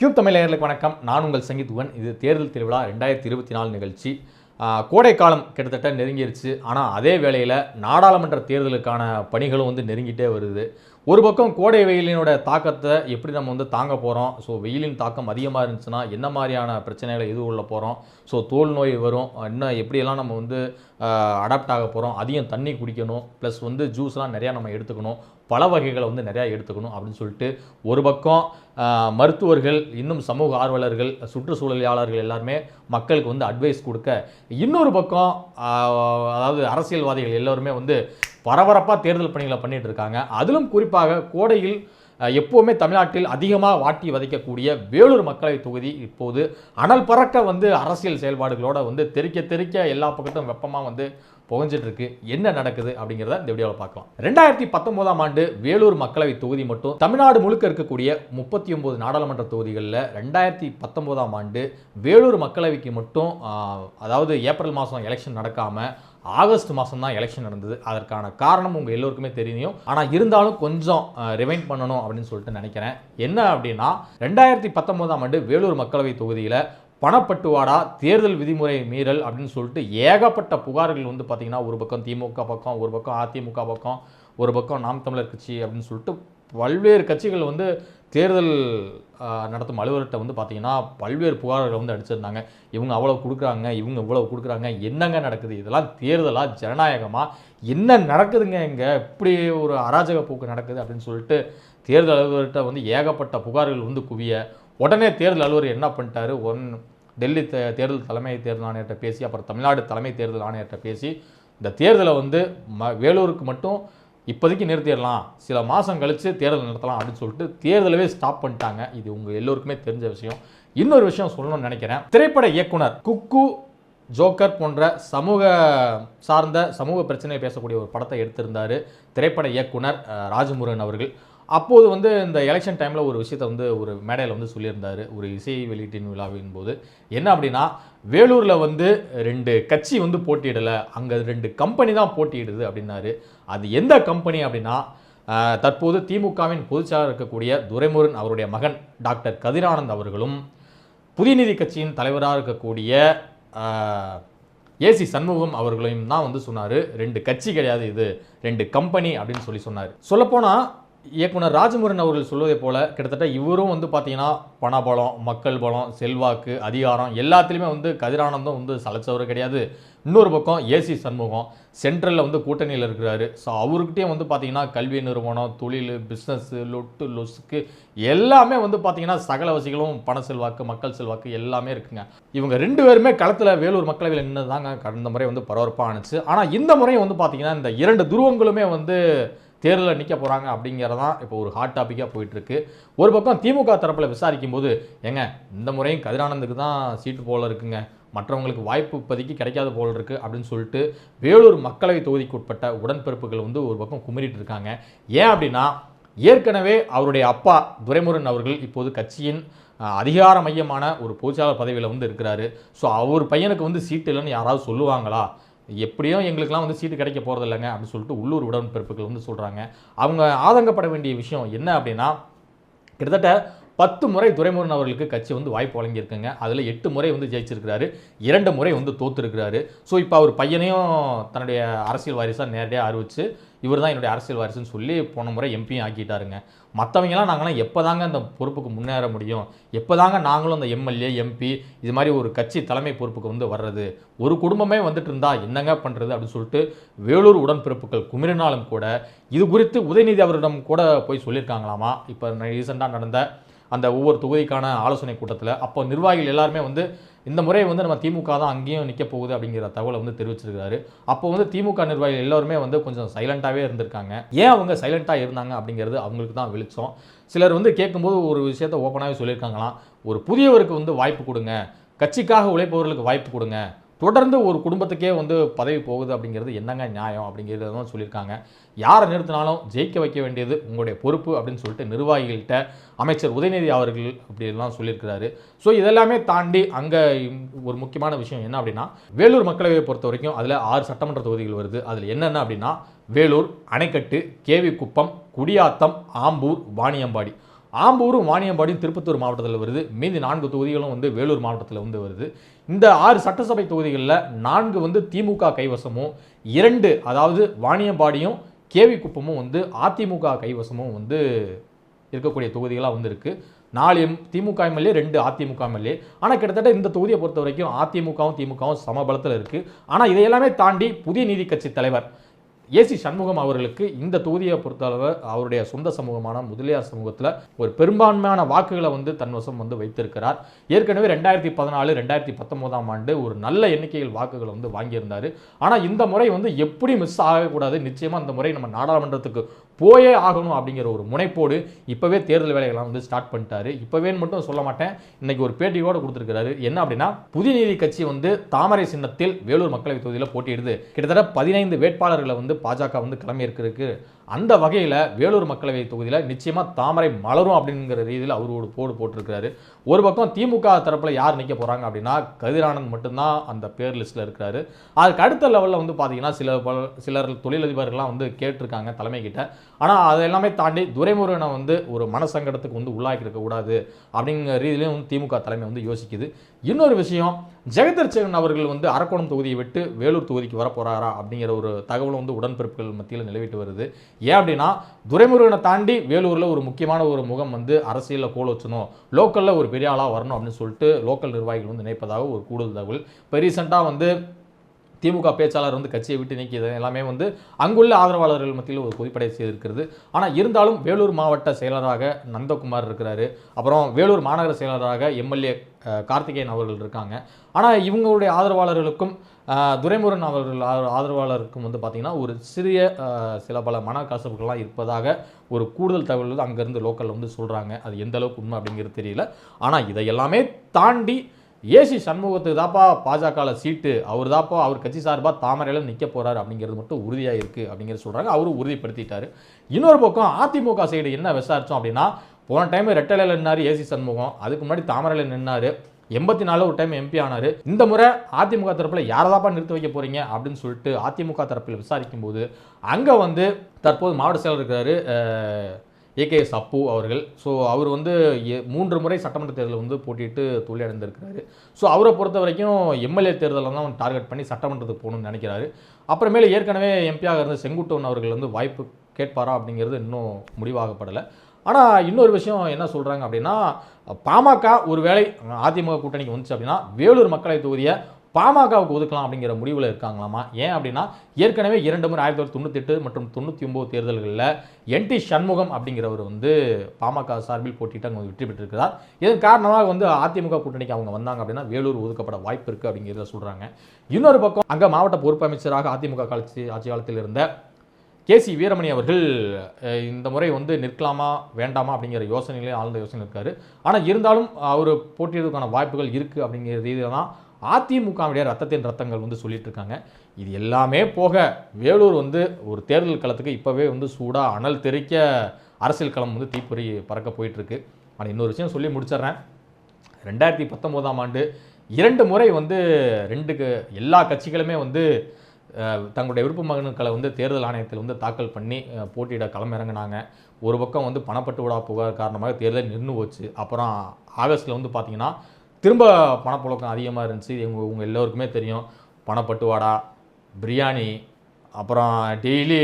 Cube தமிழர்களுக்கு வணக்கம். நான் உங்கள் சங்கீத்வன் இது தேர்தல் திருவிழா ரெண்டாயிரத்தி இருபத்தி நாலு நிகழ்ச்சி. கோடைக்காலம் கிட்டத்தட்ட நெருங்கிருச்சு. ஆனால் அதே வேளையில் நாடாளுமன்ற தேர்தலுக்கான பணிகளும் வந்து நெருங்கிட்டே வருது. ஒரு பக்கம் கோடை வெயிலினோட தாக்கத்தை எப்படி நம்ம வந்து தாங்க போகிறோம் ஸோ வெயிலின் தாக்கம் அதிகமாக இருந்துச்சுன்னா என்ன மாதிரியான பிரச்சனைகளை எதிர்கொள்ள போகிறோம் ஸோ தோல் நோய் வரும். இன்னும் எப்படியெல்லாம் நம்ம வந்து அடாப்ட் ஆக போகிறோம் அதிகம் தண்ணி குடிக்கணும். ப்ளஸ் வந்து ஜூஸ்லாம் நிறையா நம்ம எடுத்துக்கணும். பல வகைகளை வந்து நிறையா எடுத்துக்கணும் அப்படின்னு சொல்லிட்டு ஒரு பக்கம் மருத்துவர்கள் இன்னும் சமூக ஆர்வலர்கள் சுற்றுச்சூழலியாளர்கள் எல்லாருமே மக்களுக்கு வந்து அட்வைஸ் கொடுக்க இன்னொரு பக்கம் அதாவது அரசியல்வாதிகள் எல்லோருமே வந்து பரபரப்பாக தேர்தல் பணிகளை பண்ணிகிட்டு இருக்காங்க. அதிலும் குறிப்பாக கோடையில் எப்போவுமே தமிழ்நாட்டில் அதிகமாக வாட்டி வதைக்கக்கூடிய வேலூர் மக்களவை தொகுதி இப்போது அனல் பறக்க வந்து அரசியல் செயல்பாடுகளோடு வந்து தெறிக்க தெறிக்க எல்லா பக்கத்தும் வெப்பமாக வந்து புகஞ்சிட்ருக்கு. என்ன நடக்குது அப்படிங்கிறத இந்த வீடியோவில் பார்க்கலாம். ரெண்டாயிரத்தி பத்தொன்பதாம் ஆண்டு வேலூர் மக்களவை தொகுதி மட்டும் தமிழ்நாடு முழுக்க இருக்கக்கூடிய முப்பத்தி ஒன்பது நாடாளுமன்ற தொகுதிகளில் ரெண்டாயிரத்தி பத்தொன்பதாம் ஆண்டு வேலூர் மக்களவைக்கு மட்டும் அதாவது ஏப்ரல் மாதம் எலெக்ஷன் நடக்காமல் ஆகஸ்ட் மாதம் தான் எலெக்ஷன் நடந்தது. அதற்கான காரணம் உங்கள் எல்லோருக்குமே தெரியும். ஆனால் இருந்தாலும் கொஞ்சம் ரிவைண்ட் பண்ணணும் அப்படின்னு சொல்லிட்டு நினைக்கிறேன். என்ன அப்படின்னா ரெண்டாயிரத்தி பத்தொன்பதாம் ஆண்டு வேலூர் மக்களவை தொகுதியில் பணப்பட்டுவாடா தேர்தல் விதிமுறை மீறல் அப்படின்னு சொல்லிட்டு ஏகப்பட்ட புகார்கள் வந்து பார்த்திங்கன்னா ஒரு பக்கம் திமுக பக்கம் ஒரு பக்கம் அதிமுக பக்கம் ஒரு பக்கம் நாம் தமிழர் கட்சி அப்படின்னு சொல்லிட்டு பல்வேறு கட்சிகள் வந்து தேர்தல் நடத்தும் அலுவலர்கிட்ட வந்து பார்த்திங்கன்னா பல்வேறு புகார்களை வந்து அடிச்சிருந்தாங்க. இவங்க அவ்வளோ கொடுக்குறாங்க இவங்க இவ்வளோ கொடுக்குறாங்க என்னங்க நடக்குது? இதெல்லாம் தேர்தலா ஜனநாயகமாக என்ன நடக்குதுங்க இங்கே? இப்படி ஒரு அராஜக போக்கு நடக்குது அப்படின்னு சொல்லிட்டு தேர்தல் அலுவலர்கிட்ட வந்து ஏகப்பட்ட புகார்கள் வந்து குவிய உடனே தேர்தல் அலுவலர் என்ன பண்ணிட்டாரு? ஒன் டெல்லி தே- தேர்தல் தலைமை தேர்தல் ஆணையர்கிட்ட பேசி அப்புறம் தமிழ்நாடு தலைமை தேர்தல் ஆணையர்கிட்ட பேசி இந்த தேர்தலை வந்து ம வேலூருக்கு மட்டும் இப்போதைக்கு நிறுத்திடலாம். சில மாதம் கழித்து தேர்தல் நடத்தலாம் அப்படின்னு சொல்லிட்டு தேர்தலவே ஸ்டாப் பண்ணிட்டாங்க. இது உங்கள் எல்லோருக்குமே தெரிஞ்ச விஷயம். இன்னொரு விஷயம் சொல்லணும்னு நினைக்கிறேன். திரைப்பட இயக்குனர் குக்கு ஜோக்கர் போன்ற சமூக சார்ந்த சமூக பிரச்சனையை பேசக்கூடிய ஒரு படத்தை எடுத்திருந்தார் திரைப்பட இயக்குனர் ராஜமுருகன் அவர்கள். அப்போது வந்து இந்த எலெக்ஷன் டைமில் ஒரு விஷயத்தை வந்து ஒரு மேடையில் வந்து சொல்லியிருந்தார். ஒரு இசை வெளியீட்டின் விழாவின் போது என்ன அப்படின்னா வேலூரில் வந்து ரெண்டு கட்சி வந்து போட்டியிடலை அங்கே ரெண்டு கம்பெனி தான் போட்டியிடுது அப்படின்னாரு. அது எந்த கம்பெனி அப்படின்னா தற்போது திமுகவின் பொதுச்செயலாளர் இருக்கக்கூடிய துரைமுருகன் அவருடைய மகன் டாக்டர் கதிரானந்த் அவர்களும் புதியநீதி கட்சியின் தலைவராக இருக்கக்கூடிய ஏசி சண்முகம் அவர்களையும் தான் வந்து சொன்னார். ரெண்டு கட்சி கிடையாது இது ரெண்டு கம்பெனி அப்படின்னு சொல்லி சொன்னார். சொல்லப்போனால் இயக்குனர் ராஜமுருகன் அவர்கள் சொல்வதை போல கிட்டத்தட்ட இவரும் வந்து பார்த்தீங்கன்னா பணபலம் மக்கள் பலம் செல்வாக்கு அதிகாரம் எல்லாத்துலேயுமே வந்து கதிரானந்தம் வந்து சலைச்சவர் கிடையாது. இன்னொரு பக்கம் ஏசி சண்முகம் சென்ட்ரலில் வந்து கூட்டணியில் இருக்கிறாரு. ஸோ அவர்கிட்டயும் வந்து பார்த்தீங்கன்னா கல்வி நிறுவனம் தொழில் பிஸ்னஸ்ஸு லொட்டு லொசுக்கு எல்லாமே வந்து பார்த்தீங்கன்னா சகல வசிகளும் பண செல்வாக்கு மக்கள் செல்வாக்கு எல்லாமே இருக்குங்க. இவங்க ரெண்டு பேருமே களத்தில் வேலூர் மக்களவையில் நின்னதாங்க கடந்த முறை வந்து பரபரப்பாக ஆணுச்சு. ஆனால் இந்த முறையும் வந்து பார்த்தீங்கன்னா இந்த இரண்டு துருவங்களுமே வந்து தேர்தலில் நிற்க போகிறாங்க அப்படிங்கிறதான் இப்போ ஒரு ஹாட் டாப்பிக்காக போயிட்டுருக்கு. ஒரு பக்கம் திமுக தரப்பில் விசாரிக்கும் போது ஏங்க இந்த முறையும் கதிரானந்துக்கு தான் சீட்டு போல இருக்குங்க. மற்றவங்களுக்கு வாய்ப்பு இப்போதைக்கு கிடைக்காத போல இருக்கு அப்படின்னு சொல்லிட்டு வேலூர் மக்களவை தொகுதிக்கு உட்பட்ட உடன்பிறப்புகள் வந்து ஒரு பக்கம் குமரிட்டு இருக்காங்க. ஏன் அப்படின்னா ஏற்கனவே அவருடைய அப்பா துரைமுருகன் அவர்கள் இப்போது கட்சியின் அதிகார மையமான ஒரு பொதுச்சாளர் பதவியில் வந்து இருக்கிறாரு. ஸோ அவர் பையனுக்கு வந்து சீட்டு இல்லைன்னு யாராவது சொல்லுவாங்களா? எப்படியும் எங்களுக்கெல்லாம் வந்து சீட்டு கிடைக்க போகிறது இல்லைங்க அப்படின்னு சொல்லிட்டு உள்ளூர் உடன்பிறப்புகள் வந்து சொல்கிறாங்க அவங்க ஆதங்கப்பட வேண்டிய விஷயம் என்ன அப்படின்னா கிட்டத்தட்ட பத்து முறை துரைமுருகன் அவர்களுக்கு கட்சி வந்து வாய்ப்பு வழங்கியிருக்குங்க. அதில் எட்டு முறை வந்து ஜெயிச்சிருக்கிறாரு. இரண்டு முறை வந்து தோத்துருக்கிறாரு. ஸோ இப்போ அவர் பையனையும் தன்னுடைய அரசியல் வாரிசாக நேரடியாக அறிவிச்சு இவர் தான் என்னுடைய அரசியல் வாரிசுன்னு சொல்லி போன முறை எம்பியும் ஆக்கிட்டாருங்க. மற்றவங்கெல்லாம் நாங்களாம் எப்போ தாங்க அந்த பொறுப்புக்கு முன்னேற முடியும்? எப்போ தாங்க நாங்களும் அந்த எம்எல்ஏ எம்பி இது மாதிரி ஒரு கட்சி தலைமை பொறுப்புக்கு வந்து வர்றது? ஒரு குடும்பமே வந்துட்டு இருந்தா என்னங்க பண்ணுறது அப்படின்னு சொல்லிட்டு வேலூர் உடன்பிறப்புகள் குமிரினாலும் கூட இது குறித்து உதயநிதி அவரிடம் கூட போய் சொல்லியிருக்காங்களாமா? இப்போ ரீசெண்டாக நடந்த அந்த ஒவ்வொரு தொகுதிக்கான ஆலோசனை கூட்டத்தில் அப்போ நிர்வாகிகள் எல்லாருமே வந்து இந்த முறை வந்து நம்ம திமுக தான் அங்கேயும் நிற்க போகுது அப்படிங்கிற தகவலை வந்து தெரிவிச்சிருக்காரு. அப்போ வந்து திமுக நிர்வாகிகள் எல்லாருமே வந்து கொஞ்சம் சைலண்ட்டாகவே இருந்திருக்காங்க. ஏன் அவங்க சைலண்ட்டாக இருந்தாங்க அப்படிங்கிறது அவங்களுக்கு தான் வெளிச்சம். சிலர் வந்து கேட்கும்போது ஒரு விஷயத்த ஓப்பனாகவே சொல்லியிருக்காங்களாம். ஒரு புதியவருக்கு வந்து வாய்ப்பு கொடுங்க. கட்சிக்காக உழைப்பவர்களுக்கு வாய்ப்பு கொடுங்க. தொடர்ந்து ஒரு குடும்பத்துக்கே வந்து பதவி போகுது அப்படிங்கிறது என்னங்க நியாயம் அப்படிங்கிறத தான் சொல்லியிருக்காங்க. யாரை நிறுத்தினாலும் ஜெயிக்க வைக்க வேண்டியது உங்களுடைய பொறுப்பு அப்படின்னு சொல்லிட்டு நிர்வாகிகள்கிட்ட அமைச்சர் உதயநிதி அவர்கள் அப்படிலாம் சொல்லியிருக்கிறாரு. ஸோ இதெல்லாமே தாண்டி அங்கே ஒரு முக்கியமான விஷயம் என்ன அப்படின்னா வேலூர் மக்களவையை பொறுத்த வரைக்கும் அதில் ஆறு சட்டமன்ற தொகுதிகள் வருது. அதில் என்னென்ன அப்படின்னா வேலூர் அணைக்கட்டு கேவி குப்பம் குடியாத்தம் ஆம்பூர் வாணியம்பாடி. ஆம்பூரும் வாணியம்பாடியும் திருப்பத்தூர் மாவட்டத்தில் வருது. மீதி நான்கு தொகுதிகளும் வந்து வேலூர் மாவட்டத்தில் வந்து வருது. இந்த ஆறு சட்டசபை தொகுதிகளில் நான்கு வந்து திமுக கைவசமும் இரண்டு அதாவது வாணியம்பாடியும் கேவி குப்பமும் வந்து அதிமுக கைவசமும் வந்து இருக்கக்கூடிய தொகுதிகளாக வந்து இருக்குது நாலு எம் திமுக எம்எல்ஏ ரெண்டு அதிமுக எம்எல்ஏ. ஆனால் கிட்டத்தட்ட இந்த தொகுதியை பொறுத்த வரைக்கும் அதிமுகவும் திமுகவும் சமபலத்தில் இருக்குது ஆனால் இதையெல்லாமே தாண்டி புதிய நீதி கட்சி தலைவர் ஏசி சண்முகம் அவர்களுக்கு இந்த தொகுதியை பொறுத்தளவு அவருடைய சொந்த சமூகமான முதலியார் சமூகத்தில் ஒரு பெரும்பான்மையான வாக்குகளை வந்து தன்வசம் வந்து வைத்திருக்கிறார். ஏற்கனவே ரெண்டாயிரத்தி பதினாலு ரெண்டாயிரத்தி பத்தொன்பதாம் ஆண்டு ஒரு நல்ல எண்ணிக்கையில் வாக்குகளை வந்து வாங்கியிருந்தார். ஆனால் இந்த முறை வந்து எப்படி மிஸ் ஆகக்கூடாது? நிச்சயமாக இந்த முறை நம்ம நாடாளுமன்றத்துக்கு போயே ஆகணும் அப்படிங்கிற ஒரு முனைப்போடு இப்போவே தேர்தல் வேலைகள்லாம் வந்து ஸ்டார்ட் பண்ணிட்டாரு. இப்போவேன்னு மட்டும் சொல்ல மாட்டேன். இன்னைக்கு ஒரு பேட்டியோட கொடுத்துருக்காரு என்ன அப்படின்னா புதிய நீதி கட்சி வந்து தாமரை சின்னத்தில் வேலூர் மக்களவைத் தொகுதியில் போட்டியிடுது. கிட்டத்தட்ட பதினைந்து வேட்பாளர்களை வந்து பாஜக வந்து கிளம்பியிருக்கிறதுக்கு அந்த வகையில் வேலூர் மக்களவை தொகுதியில் நிச்சயமாக தாமரை மலரும் அப்படிங்கிற ரீதியில் அவர் ஒரு போடு போட்டிருக்கிறாரு. ஒரு பக்கம் திமுக தரப்பில் யார் நிற்க போகிறாங்க அப்படின்னா கதிரானந்த் மட்டும்தான் அந்த பேர் லிஸ்ட்டில் இருக்கிறாரு. அதுக்கு அடுத்த லெவலில் வந்து பார்த்தீங்கன்னா சில பல சிலர் தொழிலதிபர்கள்லாம் வந்து கேட்டிருக்காங்க தலைமைக்கிட்ட ஆனால் அதை எல்லாமே தாண்டி துரைமுருகனை வந்து ஒரு மனசங்கடத்துக்கு வந்து உள்ளாக்கி இருக்கக்கூடாது அப்படிங்கிற ரீதியிலையும் வந்து திமுக தலைமை வந்து யோசிக்குது. இன்னொரு விஷயம் ஜெகதர்ச்சகன் அவர்கள் வந்து அரக்கோணம் தொகுதியை விட்டு வேலூர் தொகுதிக்கு வர அப்படிங்கிற ஒரு தகவலும் வந்து உடன்பிறப்புகள் மத்தியில் நிலவிட்டு வருது. ஏன் அப்படின்னா துரைமுருகனை தாண்டி வேலூரில் ஒரு முக்கியமான ஒரு முகம் வந்து அரசியலில் கோல் வச்சணும் லோக்கலில் ஒரு பெரிய ஆளாக வரணும் அப்படின்னு சொல்லிட்டு லோக்கல் நிர்வாகிகள் வந்து நினைப்பதாக ஒரு கூடுதல் தகவல். இப்போ ரீசெண்டாக வந்து திமுக பேச்சாளர் வந்து கட்சியை விட்டு நீக்கியது எல்லாமே வந்து அங்குள்ள ஆதரவாளர்கள் மத்தியில் ஒரு கொதிப்படை செய்திருக்கிறது. ஆனால் இருந்தாலும் வேலூர் மாவட்ட செயலராக நந்தகுமார் இருக்கிறாரு. அப்புறம் வேலூர் மாநகர செயலராக எம்எல்ஏ கார்த்திகேயன் அவர்கள் இருக்காங்க. ஆனால் இவங்களுடைய ஆதரவாளர்களுக்கும் துரைமுருகன் அவர்கள் ஆதரவாளருக்கும் வந்து பார்த்திங்கன்னா ஒரு சிறிய சில பல மனக்கசப்புகள்லாம் இருப்பதாக ஒரு கூடுதல் தகவல் வந்து அங்கேருந்து லோக்கலில் வந்து சொல்கிறாங்க அது எந்த அளவுக்கு உண்மை அப்படிங்கிறது தெரியல. ஆனால் இதை எல்லாமே தாண்டி ஏசி சண்முகத்துக்கு தாப்பா பாஜகவில் சீட்டு. அவர் தாப்பா அவர் கட்சி சார்பாக தாமரையில் நிற்க போறாரு அப்படிங்கிறது மட்டும் உறுதியாக இருக்குது அப்படிங்கிறது சொல்கிறாங்க அவரும் உறுதிப்படுத்திட்டார். இன்னொரு பக்கம் அதிமுக சைடு என்ன விசாரித்தோம் அப்படின்னா போன டைம் ரெட்டலையில் நின்னார் ஏசி சண்முகம். அதுக்கு முன்னாடி தாமரையில் நின்னார். எண்பத்தி நாலு ஒரு டைம் எம்பி ஆனார். இந்த முறை அதிமுக தரப்பில் யாரதாப்பா நிறுத்தி வைக்க போகிறீங்க அப்படின்னு சொல்லிட்டு அதிமுக தரப்பில் விசாரிக்கும் போது அங்கே வந்து தற்போது மாவட்ட செயலர் இருக்கிறாரு ஏகேஎஸ் அப்பு அவர்கள். ஸோ அவர் வந்து மூன்று முறை சட்டமன்ற தேர்தலில் வந்து போட்டியிட்டு தோல்வியடைந்திருக்கிறாரு. ஸோ அவரை பொறுத்த வரைக்கும் எம்எல்ஏ தேர்தலில் தான் டார்கெட் பண்ணி சட்டமன்றத்துக்கு போகணும்னு நினைக்கிறாரு. அப்புறமேல ஏற்கனவே எம்பியாக இருந்த செங்குட்டவன் அவர்கள் வந்து வாய்ப்பு கேட்பாரா அப்படிங்கிறது இன்னும் முடிவாகப்படலை. ஆனால் இன்னொரு விஷயம் என்ன சொல்கிறாங்க அப்படின்னா பாமக ஒருவேளை அதிமுக கூட்டணிக்கு வந்துச்சு அப்படின்னா வேலூர் மக்களவை தொகுதியை பாமகவுக்கு ஒதுக்கலாம் அப்படிங்கிற முடிவில் இருக்காங்களாமா? ஏன் அப்படின்னா ஏற்கனவே இரண்டு முறை ஆயிரத்தி தொள்ளாயிரத்தி தொண்ணூத்தெட்டு மற்றும் தொண்ணூற்றி ஒம்பது தேர்தல்களில் என்டி சண்முகம் அப்படிங்கிறவர் வந்து பாமக சார்பில் போட்டிட்டு அங்கே வெற்றி பெற்றிருக்கிறார். இதன் காரணமாக வந்து அதிமுக கூட்டணிக்கு அவங்க வந்தாங்க அப்படின்னா வேலூர் ஒதுக்கப்பட வாய்ப்பு இருக்குது அப்படிங்கிறத சொல்கிறாங்க இன்னொரு பக்கம் அங்கே மாவட்ட பொறுப்பு அமைச்சராக அதிமுக காலத்து ஆட்சி காலத்தில் இருந்த கேசி வீரமணி அவர்கள் இந்த முறை வந்து நிற்கலாமா வேண்டாமா அப்படிங்கிற யோசனையிலே ஆழ்ந்த யோசனை இருக்காரு. ஆனால் இருந்தாலும் அவர் போட்டியிடுவதற்கான வாய்ப்புகள் இருக்குது அப்படிங்கிற ரீதியில் தான் அதிமுகவுடைய ரத்தத்தின் ரத்தங்கள் வந்து சொல்லிட்டு இருக்காங்க இது எல்லாமே போக வேலூர் வந்து ஒரு தேர்தல் களத்துக்கு இப்போவே வந்து சூடாக அனல் தெறிக்க அரசியல் களம் வந்து தீப்பொறி பறக்க போயிட்டுருக்கு. ஆனால் இன்னொரு விஷயம் சொல்லி முடிச்சிடுறேன். ரெண்டாயிரத்தி பத்தொம்போதாம் ஆண்டு இரண்டு முறை வந்து ரெண்டுக்கு எல்லா கட்சிகளுமே வந்து தங்களுடைய விருப்ப மகனுக்களை வந்து தேர்தல் ஆணையத்தில் வந்து தாக்கல் பண்ணி போட்டியிட களமிறங்கினாங்க. ஒரு பக்கம் வந்து பணப்பட்டுவிடா புகார் காரணமாக தேர்தல் நின்று போச்சு. அப்புறம் ஆகஸ்ட்டில் வந்து பார்த்திங்கன்னா திரும்ப பணப்புழக்கம் அதிகமாக இருந்துச்சு. இவங்க உங்கள் எல்லோருக்குமே தெரியும். பணப்பட்டுவாடா பிரியாணி அப்புறம் டெய்லி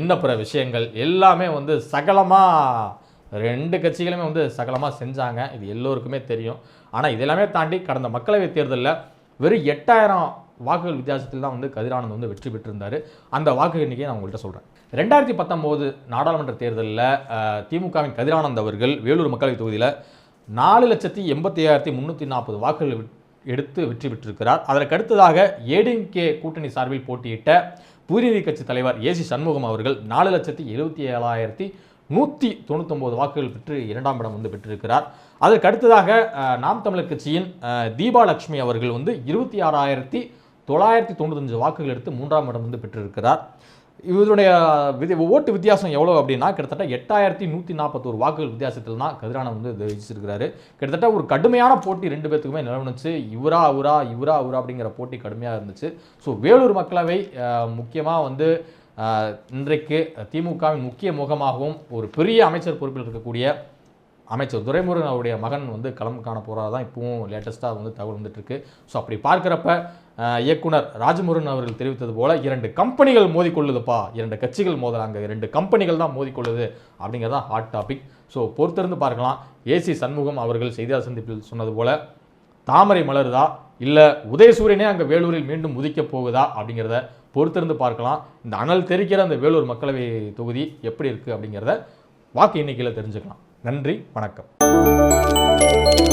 இன்னப்புற விஷயங்கள் எல்லாமே வந்து சகலமாக ரெண்டு கட்சிகளுமே வந்து சகலமாக செஞ்சாங்க. இது எல்லோருக்குமே தெரியும். ஆனால் இதெல்லாமே தாண்டி கடந்த மக்களவைத் தேர்தலில் வெறும் எட்டாயிரம் வாக்குகள் வித்தியாசத்தில் தான் வந்து கதிரானந்த் வந்து வெற்றி பெற்றிருந்தார். அந்த வாக்கு எண்ணிக்கையை நான் உங்கள்கிட்ட சொல்கிறேன் ரெண்டாயிரத்தி பத்தொம்போது நாடாளுமன்ற தேர்தலில் திமுகவின் கதிரானந்த் அவர்கள் வேலூர் மக்களவைத் தொகுதியில் நாலு லட்சத்தி எண்பத்தி ஐயாயிரத்தி முந்நூற்றி நாற்பது வாக்குகள் எடுத்து வெற்றி பெற்றிருக்கிறார். அதற்கு அடுத்ததாக ஏடிஎம்கே கூட்டணி சார்பில் போட்டியிட்ட புதிய கட்சி தலைவர் ஏசி சண்முகம் அவர்கள் நாலு லட்சத்தி எழுபத்தி ஏழாயிரத்தி நூற்றி தொண்ணூத்தொம்பது வாக்குகள் பெற்று இரண்டாம் இடம் வந்து பெற்றிருக்கிறார். அதற்கு அடுத்ததாக நாம் தமிழர் கட்சியின் தீபாலட்சுமி அவர்கள் வந்து இருபத்தி ஆறாயிரத்தி தொள்ளாயிரத்தி தொண்ணூத்தஞ்சு வாக்குகள் எடுத்து மூன்றாம் இடம் வந்து பெற்றிருக்கிறார். இவருடைய விதி ஓட்டு வித்தியாசம் எவ்வளோ அப்படின்னா கிட்டத்தட்ட எட்டாயிரத்தி நூற்றி நாற்பத்தோரு வாக்குகள் வித்தியாசத்தில் தான் கதிரான வந்து ஜெயிச்சிருக்கிறாரு கிட்டத்தட்ட ஒரு கடுமையான போட்டி ரெண்டு பேத்துக்குமே நிலவுனுச்சு இவரா அவரா இவரா அவரா அப்படிங்கிற போட்டி கடுமையாக இருந்துச்சு. ஸோ வேலூர் மக்களவை முக்கியமாக வந்து இன்றைக்கு திமுகவின் முக்கிய முகமாகவும் ஒரு பெரிய அமைச்சர் பொறுப்பில் இருக்கக்கூடிய அமைச்சர் துரைமுருகன் அவருடைய மகன் வந்து களம் காண போகிறதா தான் இப்பவும் லேட்டஸ்ட்டாக வந்து தகவல் வந்துட்டுருக்கு. ஸோ அப்படி பார்க்குறப்ப இயக்குனர் ராஜமுருகன் அவர்கள் தெரிவித்தது போல் இரண்டு கம்பெனிகள் மோதிக்கொள்ளுதுப்பா. இரண்டு கட்சிகள் மோதுறாங்க இரண்டு கம்பெனிகள் தான் மோதிக்கொள்ளுது அப்படிங்கிறது தான் ஹாட் டாபிக் ஸோ பொறுத்திருந்து பார்க்கலாம். ஏசி சண்முகம் அவர்கள் செய்தியாளர் சந்திப்பில் சொன்னது போல் தாமரை மலருதா? இல்லை உதயசூரியனே அங்கே வேலூரில் மீண்டும் உதிக்கப் போகுதா? அப்படிங்கிறத பொறுத்திருந்து பார்க்கலாம். இந்த அனல் தெரிக்கிற அந்த வேலூர் மக்களவை தொகுதி எப்படி இருக்குது அப்படிங்கிறத வாக்கு எண்ணிக்கையில் தெரிஞ்சுக்கலாம். நன்றி வணக்கம்.